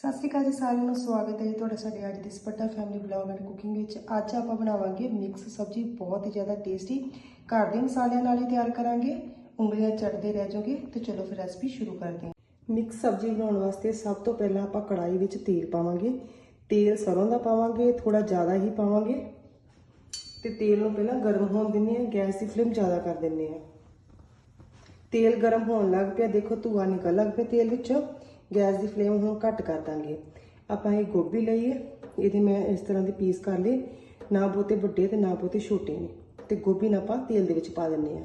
ਸਤਿ ਸ਼੍ਰੀ ਅਕਾਲ ਜੀ ਸਾਰਿਆਂ ਨੂੰ, ਸਵਾਗਤ ਹੈ ਜੀ ਤੁਹਾਡਾ ਸਾਡੇ ਅੱਜ ਦੀ ਸਪੱਟਾ ਫੈਮਿਲੀ ਬਲੌਗ ਐਂਡ ਕੁਕਿੰਗ ਵਿੱਚ। ਅੱਜ ਆਪਾਂ ਬਣਾਵਾਂਗੇ ਮਿਕਸ ਸਬਜ਼ੀ, ਬਹੁਤ ਹੀ ਜ਼ਿਆਦਾ ਟੇਸਟੀ ਘਰ ਦੇ ਮਸਾਲਿਆਂ ਨਾਲ ਹੀ ਤਿਆਰ ਕਰਾਂਗੇ। ਉਂਗਲੀਆਂ ਚਟਦੇ ਰਹਿ ਜਾਓਗੇ ਤੇ ਚਲੋ ਫਿਰ ਰੈਸਪੀ ਸ਼ੁਰੂ ਕਰਦੇ ਹਾਂ। ਮਿਕਸ ਸਬਜ਼ੀ ਬਣਾਉਣ ਵਾਸਤੇ ਸਭ ਤੋਂ ਪਹਿਲਾਂ ਆਪਾਂ ਕੜਾਈ ਵਿੱਚ ਤੇਲ ਪਾਵਾਂਗੇ। ਤੇਲ ਸਰੋਂ ਦਾ ਪਾਵਾਂਗੇ ਥੋੜਾ ਜ਼ਿਆਦਾ ਹੀ ਪਾਵਾਂਗੇ। ਤੇ ਤੇਲ ਨੂੰ ਪਹਿਲਾਂ ਗਰਮ ਹੋਣ ਦਿੰਦੇ ਆ ਗੈਸ ਦੀ ਫਲੇਮ ਜ਼ਿਆਦਾ ਕਰ ਦਿੰਦੇ ਆ ਤੇਲ ਗਰਮ ਹੋਣ ਲੱਗ ਪਿਆ, ਦੇਖੋ ਧੂਆ ਨਿਕਲ ਲੱਗ ਪਿਆ ਤੇਲ ਵਿੱਚੋਂ। ਗੈਸ ਦੀ ਫਲੇਮ ਹੁਣ ਘੱਟ ਕਰ ਦਾਂਗੇ। ਆਪਾਂ ਇਹ ਗੋਭੀ ਲਈ ਹੈ, ਇਹਦੇ ਮੈਂ ਇਸ ਤਰ੍ਹਾਂ ਦੇ ਪੀਸ ਕਰ ਲਏ ਨਾ ਬਹੁਤੇ ਵੱਡੇ ਤੇ ਨਾ ਬਹੁਤੇ ਛੋਟੇ ਨੇ। ਤੇ ਗੋਭੀ ਨੂੰ ਆਪਾਂ ਤੇਲ ਦੇ ਵਿੱਚ ਪਾ ਦਿੰਨੇ ਆ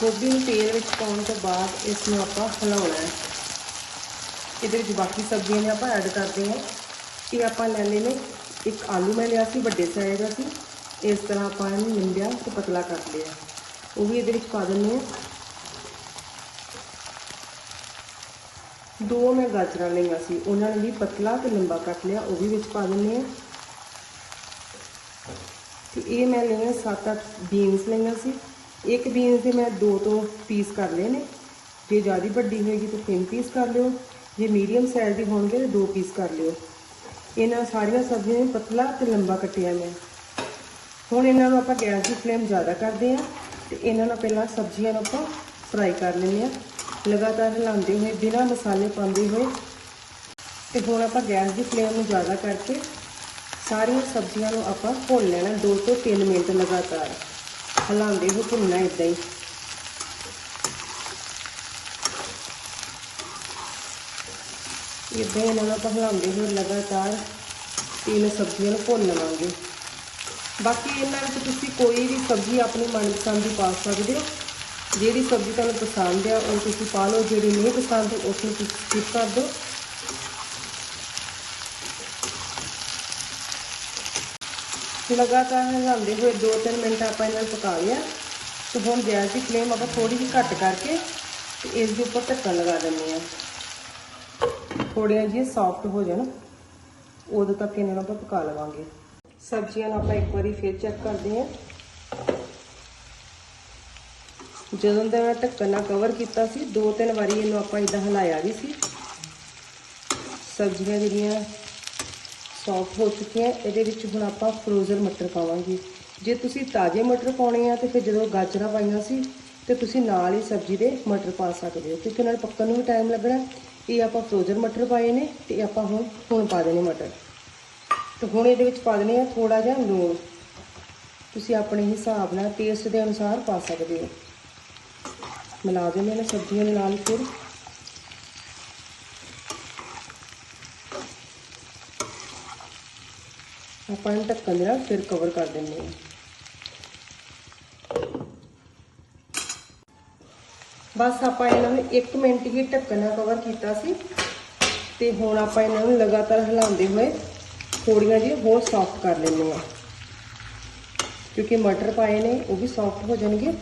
ਗੋਭੀ ਨੂੰ ਤੇਲ ਵਿੱਚ ਪਾਉਣ ਤੋਂ ਬਾਅਦ ਇਸ ਨੂੰ ਆਪਾਂ ਹਿਲਾਉਣਾ ਹੈ। ਇਹਦੇ ਵਿੱਚ ਬਾਕੀ ਸਬਜ਼ੀਆਂ ਨੇ ਆਪਾਂ ਐਡ ਕਰਦੇ ਹਾਂ। ਇਹ ਆਪਾਂ ਲੈਣੇ ਨੇ ਇੱਕ ਆਲੂ ਮੈਂ ਲਿਆ ਸੀ, ਵੱਡੇ ਸਾਈਜ਼ ਦਾ ਸੀ। ਇਸ ਤਰ੍ਹਾਂ ਆਪਾਂ ਇਹਨੂੰ ਨਿੰਬਿਆ ਤੇ ਪਤਲਾ ਕਰ ਲਿਆ। ਉਹ ਵੀ ਇਹਦੇ ਵਿੱਚ ਪਾ ਦਿੰਦੇ ਹਾਂ। ਦੋ ਮੈਂ ਗਾਜਰਾਂ ਲਈਆਂ ਸੀ, ਉਹਨਾਂ ਨੂੰ ਵੀ ਪਤਲਾ ਤੇ ਲੰਬਾ ਕੱਟ ਲਿਆ, ਉਹ ਵੀ ਵਿੱਚ ਪਾ ਦਿੰਦੇ ਹਾਂ। ਤੇ ਇਹ ਮੈਂ ਲਈਆਂ 7-8 ਬੀਨਸ ਲਈਆਂ ਸੀ। ਇੱਕ ਬੀਨਸ ਦੇ ਮੈਂ ਦੋ ਤੋਂ ਪੀਸ ਕਰ ਲਏ ਨੇ। ਜੇ ਜ਼ਿਆਦਾ ਵੱਡੀ ਹੋਏਗੀ ਤਾਂ ਤਿੰਨ ਪੀਸ ਕਰ ਲਿਓ। ਜੇ ਮੀਡੀਅਮ ਸਾਈਜ਼ ਦੀ ਹੋਣਗੇ ਤਾਂ ਦੋ ਪੀਸ ਕਰ ਲਿਓ। ਇਹਨਾਂ ਸਾਰੀਆਂ ਸਬਜ਼ੀਆਂ ਨੂੰ ਪਤਲਾ ਤੇ ਲੰਬਾ ਕੱਟਿਆ ਮੈਂ ਹੁਣ ਇਹਨਾਂ ਨੂੰ ਆਪਾਂ ਗੈਸ ਦੀ ਫਲੇਮ ਜ਼ਿਆਦਾ ਕਰਦੇ ਹਾਂ ਤੇ ਇਹਨਾਂ ਨੂੰ ਪਹਿਲਾਂ ਸਬਜ਼ੀਆਂ ਨੂੰ ਆਪਾਂ ਫਰਾਈ ਕਰ ਲੈਂਦੇ ਹਾਂ। ਲਗਾਤਾਰ ਹਿਲਾਉਂਦੇ ਹੋਏ, ਬਿਨਾਂ ਮਸਾਲੇ ਪਾਉਂਦੇ ਹੋਏ। ਤੇ ਹੁਣ ਆਪਾਂ ਗੈਸ ਦੀ ਫਲੇਮ ਨੂੰ ਜ਼ਿਆਦਾ ਕਰਕੇ ਸਾਰੀਆਂ ਸਬਜ਼ੀਆਂ ਨੂੰ ਆਪਾਂ ਭੁੰਨ ਲੈਣਾ 2 ਤੋਂ 3 ਮਿੰਟ ਲਗਾਤਾਰ। ਹਿਲਾਉਂਦੇ ਹੋਏ ਭੁੰਨਣਾ ਇਦਾਂ ਹੀ। ਇਦਾਂ ਇਹਨਾਂ ਨੂੰ ਆਪਾਂ ਹਿਲਾਉਂਦੇ ਹੋਏ ਲਗਾਤਾਰ ਤਿੰਨ ਸਬਜ਼ੀਆਂ ਨੂੰ ਭੁੰਨ ਲਵਾਂਗੇ ਬਾਕੀ ਇਹਨਾਂ ਵਿੱਚ ਤੁਸੀਂ ਕੋਈ ਵੀ ਸਬਜ਼ੀ ਆਪਣੀ ਮਨਪਸੰਦ ਦੀ ਪਾ ਸਕਦੇ ਹੋ ਜਿਹੜੀ ਸਬਜ਼ੀ ਤੁਹਾਨੂੰ ਪਸੰਦ ਆ ਉਹ ਤੁਸੀਂ ਪਾ ਲਓ ਜਿਹੜੀ ਨਹੀਂ ਪਸੰਦ ਉਸ ਨੂੰ ਤੁਸੀਂ ਸਕਿਪ ਕਰ ਦਿਓ ਲਗਾਤਾਰ ਹਿਲਾਉਂਦੇ ਹੋਏ 2-3 ਮਿੰਟ ਆਪਾਂ ਇਹਨਾਂ ਨੂੰ ਪਕਾ ਲਿਆ ਤੇ ਹੁਣ ਗੈਸ ਦੀ ਫਲੇਮ ਆਪਾਂ ਥੋੜੀ ਜਿਹੀ ਘੱਟ ਕਰਕੇ ਤੇ ਇਸ ਦੇ ਉੱਪਰ ਢੱਕਣ ਲਗਾ ਦਿੰਦੇ ਆ ਥੋੜੀਆਂ ਜਿਹੀਆਂ ਸੌਫਟ ਹੋ ਜਾਣ, ਉਦੋਂ ਤੱਕ ਇਹਨਾਂ ਨੂੰ ਆਪਾਂ ਪਕਾ ਲਵਾਂਗੇ। ਸਬਜ਼ੀਆਂ ਨੂੰ ਆਪਾਂ ਇੱਕ ਵਾਰੀ ਫੇਰ ਚੈੱਕ ਕਰਦੇ ਹਾਂ। ਜਦੋਂ ਦਾ ਮੈਂ ਢੱਕਣ ਨਾਲ ਕਵਰ ਕੀਤਾ ਸੀ ਦੋ ਤਿੰਨ ਵਾਰੀ ਇਹਨੂੰ ਆਪਾਂ ਇਦਾਂ ਹਿਲਾਇਆ ਵੀ ਸੀ। ਸਬਜ਼ੀਆਂ ਜਿਹੜੀਆਂ ਸੌਫਟ ਹੋ ਚੁੱਕੀਆਂ, ਇਹਦੇ ਵਿੱਚ ਹੁਣ ਆਪਾਂ ਫਰੋਜ਼ਨ ਮਟਰ ਪਾਵਾਂਗੇ। ਜੇ ਤੁਸੀਂ ਤਾਜ਼ੇ ਮਟਰ ਪਾਉਣੇ ਆ, ਤੇ ਫਿਰ ਜਦੋਂ ਗਾਜਰਾਂ ਪਾਈਆਂ ਸੀ, ਤੇ ਤੁਸੀਂ ਨਾਲ ਹੀ ਸਬਜ਼ੀ ਦੇ ਮਟਰ ਪਾ ਸਕਦੇ ਹੋ, ਕਿਉਂਕਿ ਨਾਲ ਪੱਕਣ ਨੂੰ ਵੀ ਟਾਈਮ ਲੱਗਣਾ। ਇਹ ਆਪਾਂ ਫਰੋਜ਼ਨ ਮਟਰ ਪਾਏ ਨੇ ਤੇ ਆਪਾਂ ਹੁਣ ਹੁਣ ਪਾ ਦੇਣੇ ਮਟਰ। ਤੇ ਹੁਣ ਇਹਦੇ ਵਿੱਚ ਪਾ ਦੇਣੇ ਆ ਥੋੜਾ ਜਿਹਾ ਲੂਣ। ਤੁਸੀਂ ਆਪਣੇ ਹਿਸਾਬ ਨਾਲ ਟੇਸਟ ਦੇ ਅਨੁਸਾਰ ਪਾ ਸਕਦੇ ਹੋ। ਮਿਲਾ ਦਿੰਦੇ ਨੇ ਸਬਜ਼ੀਆਂ ਦੇ ਨਾਲ ਫਿਰ। ਆਪਾਂ ਇਹਨੂੰ ਢੱਕਣ ਦੇ ਨਾਲ ਫਿਰ ਕਵਰ ਕਰ ਦਿੰਦੇ ਹਾਂ। ਬਸ ਆਪਾਂ ਇਹਨਾਂ ਨੂੰ 1 ਮਿੰਟ ਹੀ ਢੱਕਣ ਨਾਲ ਕਵਰ ਕੀਤਾ ਸੀ ਤੇ ਹੁਣ ਆਪਾਂ ਇਹਨਾਂ ਨੂੰ ਲਗਾਤਾਰ ਹਿਲਾਉਂਦੇ ਹੋਏ ਥੋੜੀਆਂ ਜਿਹੀਆਂ ਹੋਰ ਸੌਫਟ ਕਰ ਲੈਂਦੇ ਹਾਂ। ਕਿਉਂਕਿ ਮਟਰ ਪਾਏ ਨੇ, ਉਹ ਵੀ ਸੌਫਟ ਹੋ ਜਾਣਗੇ।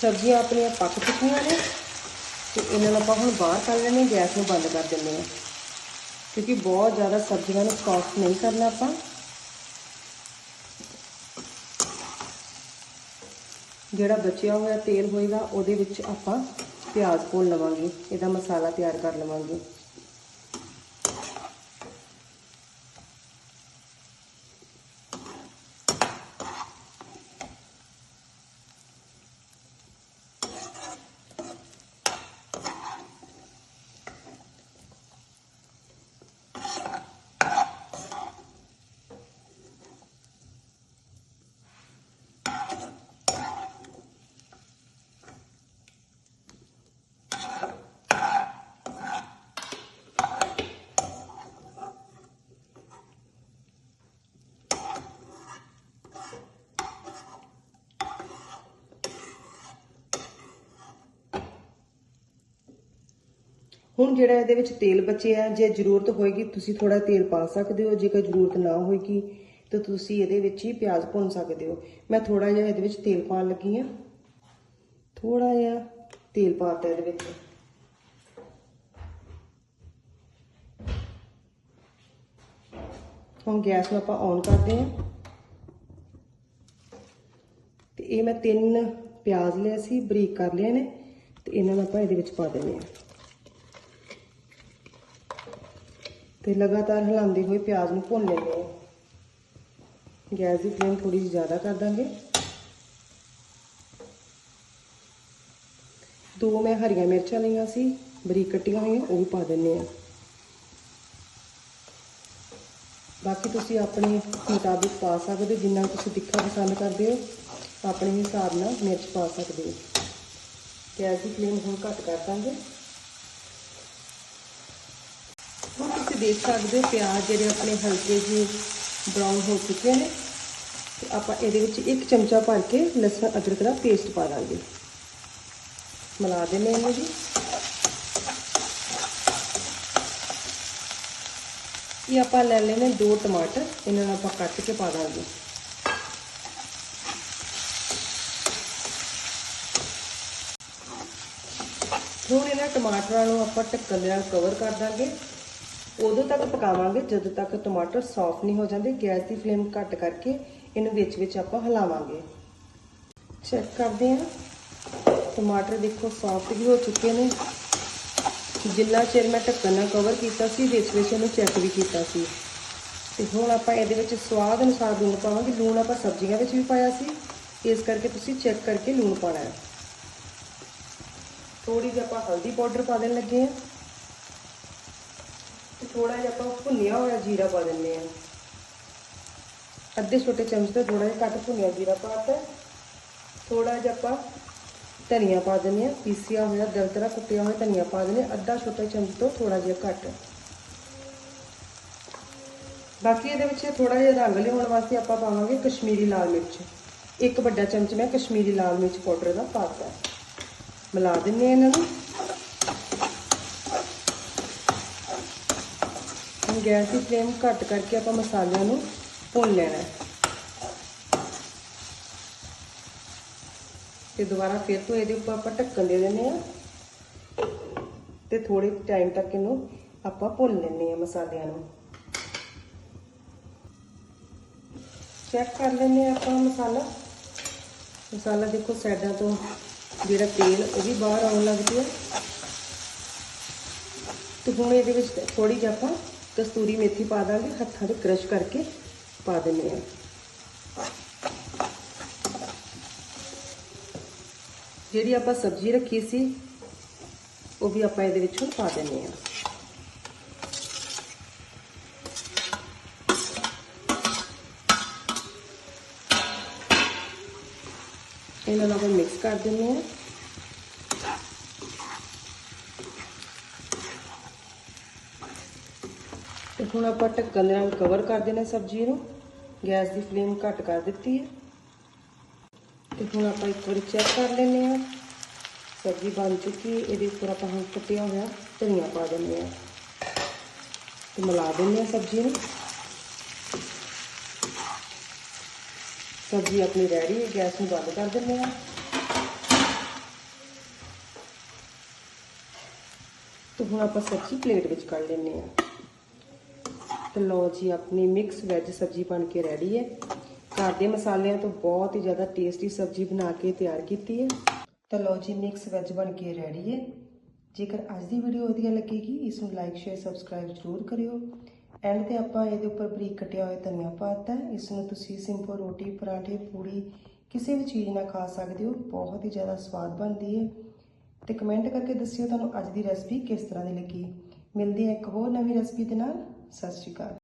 ਸਬਜ਼ੀਆਂ ਆਪਣੀਆਂ ਪੱਕ ਚੁੱਕੀਆਂ ਨੇ ਤੇ ਇਹਨਾਂ ਨੂੰ ਆਪਾਂ ਹੁਣ ਬਾਹਰ ਕੱਢ ਲੈਣੇ ਗੈਸ ਨੂੰ ਬੰਦ ਕਰ ਦਿੰਦੇ ਹਾਂ। ਕਿਉਂਕਿ ਬਹੁਤ ਜ਼ਿਆਦਾ ਸਬਜ਼ੀਆਂ ਨੂੰ ਸੌਫਟ ਨਹੀਂ ਕਰਨਾ ਆਪਾਂ। ਜਿਹੜਾ ਬਚਿਆ ਹੋਇਆ ਤੇਲ ਹੋਏਗਾ, ਉਹਦੇ ਵਿੱਚ ਆਪਾਂ ਪਿਆਜ਼ ਭੁੰਨ ਲਵਾਂਗੇ। ਇਹਦਾ ਮਸਾਲਾ ਤਿਆਰ ਕਰ ਲਵਾਂਗੇ। ਹੁਣ ਜਿਹੜਾ ਇਹਦੇ ਵਿੱਚ ਤੇਲ ਬਚਿਆ ਜੇ ਜ਼ਰੂਰਤ ਹੋਏਗੀ, ਤੁਸੀਂ ਥੋੜਾ ਤੇਲ ਪਾ ਸਕਦੇ ਹੋ, ਜੇਕਰ ਜ਼ਰੂਰਤ ਨਾ ਹੋਏਗੀ, ਤਾਂ ਤੁਸੀਂ ਇਹਦੇ ਵਿੱਚ ਹੀ ਪਿਆਜ਼ ਭੁੰਨ ਸਕਦੇ ਹੋ। ਮੈਂ ਥੋੜਾ ਜਿਹਾ ਇਹਦੇ ਵਿੱਚ ਤੇਲ ਪਾਉਣ ਲੱਗੀ ਆ ਥੋੜਾ ਜਿਹਾ ਤੇਲ ਪਾਤਾ ਇਹਦੇ ਵਿੱਚ। ਹੁਣ ਗੈਸ ਨੂੰ ਆਪਾਂ ਔਨ ਕਰਦੇ ਹਾਂ। ਇਹ ਮੈਂ ਤਿੰਨ ਪਿਆਜ਼ ਲਿਆ ਸੀ, ਬਰੀਕ ਕਰ ਲਿਆ ਨੇ, ਤੇ ਇਹਨਾਂ ਨੂੰ ਆਪਾਂ ਇਹਦੇ ਵਿੱਚ ਪਾ ਦਿੰਦੇ ਹਾਂ। ਤੇ ਲਗਾਤਾਰ ਹਿਲਾਉਂਦੇ ਹੋਏ ਪਿਆਜ਼ ਨੂੰ ਭੁੰਨ ਲੈਂਦੇ ਹਾਂ। ਗੈਸ ਦੀ ਫਲੇਮ ਥੋੜੀ ਜਿਹੀ ਜ਼ਿਆਦਾ ਕਰ ਦਾਂਗੇ। ਦੋ ਮੈਂ ਹਰੀਆਂ ਮਿਰਚਾਂ ਲਈਆਂ ਸੀ, ਬਰੀਕ ਕੱਟੀਆਂ ਹੋਈਆਂ, ਉਹ ਵੀ ਪਾ ਦਿੰਨੇ ਆ ਬਾਕੀ ਤੁਸੀਂ ਆਪਣੇ ਮੁਤਾਬਿਕ ਪਾ ਸਕਦੇ ਹੋ, ਜਿੰਨਾ ਤੁਸੀਂ ਤਿੱਖਾ ਪਸੰਦ ਕਰਦੇ ਹੋ, ਆਪਣੇ ਹਿਸਾਬ ਨਾਲ ਮਿਰਚ ਪਾ ਸਕਦੇ ਹੋ। ਗੈਸ ਦੀ ਫਲੇਮ ਹੁਣ ਘੱਟ ਕਰ ਦਾਂਗੇ ਹੁਣ ਤੁਸੀਂ ਦੇਖ ਸਕਦੇ ਹੋ ਪਿਆਜ਼ ਜਿਹੜੇ ਆਪਣੇ ਹਲਕੇ ਜਿਹੇ ਬਰਾਊਨ ਹੋ ਚੁੱਕੇ ਨੇ। ਤੇ ਆਪਾਂ ਇਹਦੇ ਵਿੱਚ ਇੱਕ ਚਮਚਾ ਭਰ ਕੇ ਲਸਣ, ਅਦਰਕ ਦਾ ਪੇਸਟ ਪਾ ਦਾਂਗੇ। ਮਿਲਾ ਦਿੰਦੇ ਇਹਨੂੰ ਜੀ। ਇਹ ਆਪਾਂ ਲੈ ਲੈਣੇ ਦੋ ਟਮਾਟਰ, ਇਹਨਾਂ ਨੂੰ ਆਪਾਂ ਕੱਟ ਕੇ ਪਾ ਦਾਂਗੇ। ਹੁਣ ਇਹਨਾਂ ਟਮਾਟਰਾਂ ਨੂੰ ਆਪਾਂ ਢੱਕਣ ਦੇ ਨਾਲ ਕਵਰ ਕਰ ਦਾਂਗੇ। ਉਦੋਂ ਤੱਕ ਪਕਾਵਾਂਗੇ, ਜਦੋਂ ਤੱਕ ਟਮਾਟਰ ਸੌਫਟ ਨਹੀਂ ਹੋ ਜਾਂਦੇ, ਗੈਸ ਦੀ ਫਲੇਮ ਘੱਟ ਕਰਕੇ ਇਹਨੂੰ ਵਿੱਚ ਵਿੱਚ ਆਪਾਂ ਹਿਲਾਵਾਂਗੇ। ਚੈੱਕ ਕਰਦੇ ਹਾਂ। ਟਮਾਟਰ ਦੇਖੋ ਸੌਫਟ ਵੀ ਹੋ ਚੁੱਕੇ ਨੇ। ਜਿੰਨਾ ਚਿਰ ਮੈਂ ਢੱਕਣ ਨਾਲ ਕਵਰ ਕੀਤਾ ਸੀ, ਵਿੱਚ ਵਿੱਚ ਇਹਨੂੰ ਚੈੱਕ ਵੀ ਕੀਤਾ ਸੀ। ਤੇ ਹੁਣ ਆਪਾਂ ਇਹਦੇ ਵਿੱਚ ਸਵਾਦ ਅਨੁਸਾਰ ਲੂਣ ਪਾਵਾਂਗੇ। ਲੂਣ ਆਪਾਂ ਸਬਜ਼ੀਆਂ ਵਿੱਚ ਵੀ ਪਾਇਆ ਸੀ। ਇਸ ਕਰਕੇ ਤੁਸੀਂ ਚੈੱਕ ਕਰਕੇ ਲੂਣ ਪਾਣਾ ਹੈ। ਥੋੜੀ ਜਿਹੀ ਆਪਾਂ ਹਲਦੀ ਪਾਊਡਰ ਪਾ ਦੇਣ ਲੱਗੇ ਹਾਂ। ਥੋੜਾ ਜਿਹਾ ਆਪਾਂ ਭੁੰਨਿਆ ਹੋਇਆ ਜੀਰਾ ਪਾ ਦਿੰਦੇ ਹਾਂ। ਅੱਧੇ ਛੋਟੇ ਚਮਚ ਤੋਂ ਥੋੜਾ ਜਿਹਾ ਘੱਟ ਭੁੰਨਿਆ ਜੀਰਾ ਪਾਤਾ ਥੋੜਾ ਜਿਹਾ ਆਪਾਂ ਧਨੀਆ ਪਾ ਦਿੰਦੇ ਹਾਂ। ਪੀਸਿਆ ਹੋਇਆ ਦਰਦਰਾ ਕੁੱਟਿਆ ਹੋਇਆ ਧਨੀਆ ਪਾ ਦਿੰਦੇ ਹਾਂ। ਅੱਧਾ ਛੋਟਾ ਚਮਚ ਤੋਂ ਥੋੜਾ ਜਿਹਾ ਘੱਟ। ਬਾਕੀ ਇਹਦੇ ਵਿੱਚ ਥੋੜਾ ਜਿਹਾ ਰੰਗ ਲਿਆਉਣ ਵਾਸਤੇ ਆਪਾਂ ਪਾਵਾਂਗੇ ਕਸ਼ਮੀਰੀ ਲਾਲ ਮਿਰਚ। ਇੱਕ ਵੱਡਾ ਚਮਚ ਮੈਂ ਕਸ਼ਮੀਰੀ ਲਾਲ ਮਿਰਚ ਪਾਊਡਰ ਦਾ ਪਾਤਾ ਮਿਲਾ ਦਿੰਦੇ ਹਾਂ ਇਹਨਾਂ ਨੂੰ। ਗੈਸ ਦੀ ਫਲੇਮ ਘੱਟ ਕਰਕੇ ਆਪਾਂ ਮਸਾਲਿਆਂ ਨੂੰ ਭੁੰਨ ਲੈਣਾ ਹੈ। ਤੇ ਦੁਬਾਰਾ ਫਿਰ ਤੋਂ ਇਹਦੇ ਉੱਪਰ ਆਪਾਂ ਢੱਕਣ ਦੇ ਦਿੰਦੇ ਆ ਤੇ ਥੋੜੇ ਟਾਈਮ ਤੱਕ ਇਹਨੂੰ ਆਪਾਂ ਭੁੰਨ ਲੈਂਦੇ ਆ ਮਸਾਲਿਆਂ ਨੂੰ। ਚੈੱਕ ਕਰ ਲੈਂਦੇ ਆ ਆਪਾਂ ਮਸਾਲਾ। ਮਸਾਲਾ ਦੇਖੋ ਸਾਈਡਾਂ ਤੋਂ ਜਿਹੜਾ ਤੇਲ ਉਹ ਵੀ ਬਾਹਰ ਆਉਣ ਲੱਗ ਪਿਆ। ਤੇ ਹੁਣ ਇਹਦੇ ਵਿੱਚ ਥੋੜੀ ਜਿਹੀ ਆਪਾਂ ਕਸਤੂਰੀ ਮੇਥੀ ਪਾ ਦਾਂਗੇ ਹੱਥਾਂ 'ਤੇ ਕ੍ਰਸ਼ ਕਰਕੇ ਪਾ ਦਿੰਦੇ ਆ ਜਿਹੜੀ ਆਪਾਂ ਸਬਜ਼ੀ ਰੱਖੀ ਸੀ ਉਹ ਵੀ ਆਪਾਂ ਇਹਦੇ ਵਿੱਚ ਹੁਣ ਪਾ ਦਿੰਦੇ ਆ ਇਹਨਾਂ ਨੂੰ ਆਪਾਂ ਮਿਕਸ ਕਰ ਦਿੰਦੇ ਆ ਹੁਣ ਆਪਾਂ ਢੱਕਣ ਦੇ ਨਾਲ ਕਵਰ ਕਰ ਦੇਣਾ ਸਬਜ਼ੀ ਨੂੰ। ਗੈਸ ਦੀ ਫਲੇਮ ਘੱਟ ਕਰ ਦਿੱਤੀ ਹੈ। ਤੇ ਹੁਣ ਆਪਾਂ ਇੱਕ ਵਾਰੀ ਚੈੱਕ ਕਰ ਲੈਂਦੇ ਆ ਸਬਜ਼ੀ ਬਣ ਚੁੱਕੀ ਹੈ। ਇਹਦੇ ਉੱਪਰ ਆਪਾਂ ਹੁਣ ਕੱਟਿਆ ਹੋਇਆ ਧਨੀਆ ਪਾ ਦਿੰਦੇ ਆ ਤੇ ਮਿਲਾ ਦਿੰਦੇ ਆ ਸਬਜ਼ੀ ਨੂੰ। ਸਬਜ਼ੀ ਆਪਣੀ ਰੈਡੀ ਹੈ। ਗੈਸ ਨੂੰ ਬੰਦ ਕਰ ਦਿੰਦੇ ਆ ਤੇ ਹੁਣ ਆਪਾਂ ਸਬਜ਼ੀ ਪਲੇਟ ਵਿੱਚ ਕੱਢ ਲੈਂਦੇ ਆ ਤੇ ਲਓ ਜੀ ਆਪਣੀ ਮਿਕਸ ਵੈਜ ਸਬਜ਼ੀ ਬਣ ਕੇ ਰੈਡੀ ਹੈ। ਘਰ ਦੇ ਮਸਾਲਿਆਂ ਤੋਂ ਬਹੁਤ ਹੀ ਜ਼ਿਆਦਾ ਟੇਸਟੀ ਸਬਜ਼ੀ ਬਣਾ ਕੇ ਤਿਆਰ ਕੀਤੀ ਹੈ। ਤਾਂ ਲਓ ਜੀ ਮਿਕਸ ਵੈਜ ਬਣ ਕੇ ਰੈਡੀ ਹੈ। ਜੇਕਰ ਅੱਜ ਦੀ ਵੀਡੀਓ ਵਧੀਆ ਲੱਗੇਗੀ, ਇਸ ਨੂੰ ਲਾਈਕ ਸ਼ੇਅਰ ਸਬਸਕ੍ਰਾਈਬ ਜ਼ਰੂਰ ਕਰਿਓ। ਐਂਡ ਤੇ ਆਪਾਂ ਇਹਦੇ ਉੱਪਰ ਬਰੀਕ ਕੱਟਿਆ ਹੋਇਆ ਧਨੀਆ ਪਾਤਾ ਹੈ। ਇਸ ਨੂੰ ਤੁਸੀਂ ਸਿੰਪਲ ਰੋਟੀ, ਪਰਾਂਠੇ, ਪੂੜੀ, ਕਿਸੇ ਵੀ ਚੀਜ਼ ਨਾਲ ਖਾ ਸਕਦੇ ਹੋ। ਬਹੁਤ ਹੀ ਜ਼ਿਆਦਾ ਸਵਾਦ ਬਣਦੀ ਹੈ। ਤੇ ਕਮੈਂਟ ਕਰਕੇ ਦੱਸਿਓ ਤੁਹਾਨੂੰ ਅੱਜ ਦੀ ਰੈਸਪੀ ਕਿਸ ਤਰ੍ਹਾਂ ਦੀ ਲੱਗੀ। ਮਿਲਦੀ ਹੈ ਇੱਕ ਹੋਰ ਨਵੀਂ ਰੈਸਪੀ ਦੇ ਨਾਲ। ਸਤਿ ਸ਼੍ਰੀ ਅਕਾਲ।